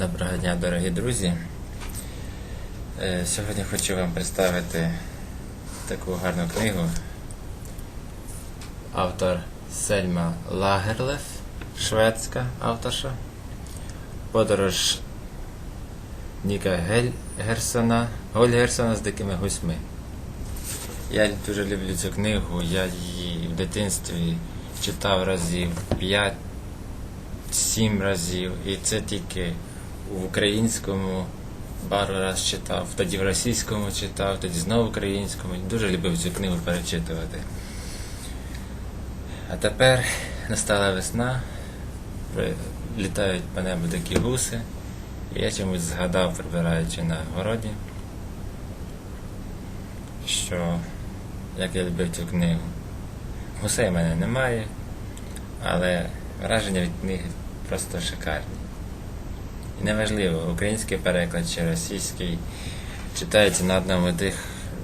Доброго дня, дорогі друзі. Е, Сьогодні хочу вам представити таку гарну книгу. Автор Сельма Лагерлеф, шведська авторша. Подорож Ніка Гель... Герсона, Гольгерсона з дикими гусьми. Я дуже люблю цю книгу, я її в дитинстві читав разів 5 сім разів, і це тільки в українському пару раз читав, тоді в російському читав, тоді знову в українському. Дуже любив цю книгу перечитувати. А тепер настала весна, літають по небу такі гуси, і я чомусь згадав, прибираючи на городі, що як я любив цю книгу. Гусей в мене немає, але враження від книги просто шикарні. Неважливо, український переклад чи російський читається на одному дих,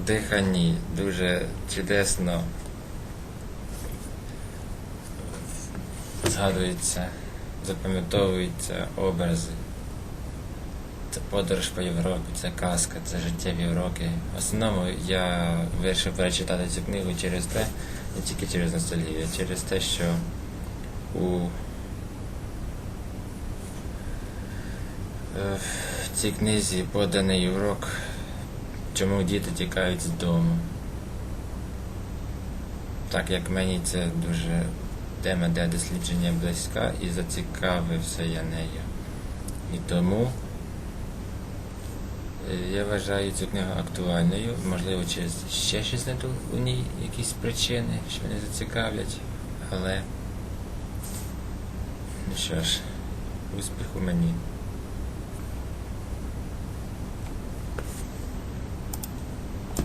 диханні дуже чудесно згадуються, запам'ятовуються образи. Це подорож по Європі, це казка, це життєві уроки. В основному я вирішив перечитати цю книгу через те, не тільки через ностальгію, а через те, що у в цій книзі поданий урок, чому діти тікають з дому. Так як мені це дуже тема для дослідження близька і зацікавився я нею. І тому е, я вважаю цю книгу актуальною. Можливо, через ще щось знайду у ній якісь причини, що мене зацікавлять. Але ну що ж, успіху мені.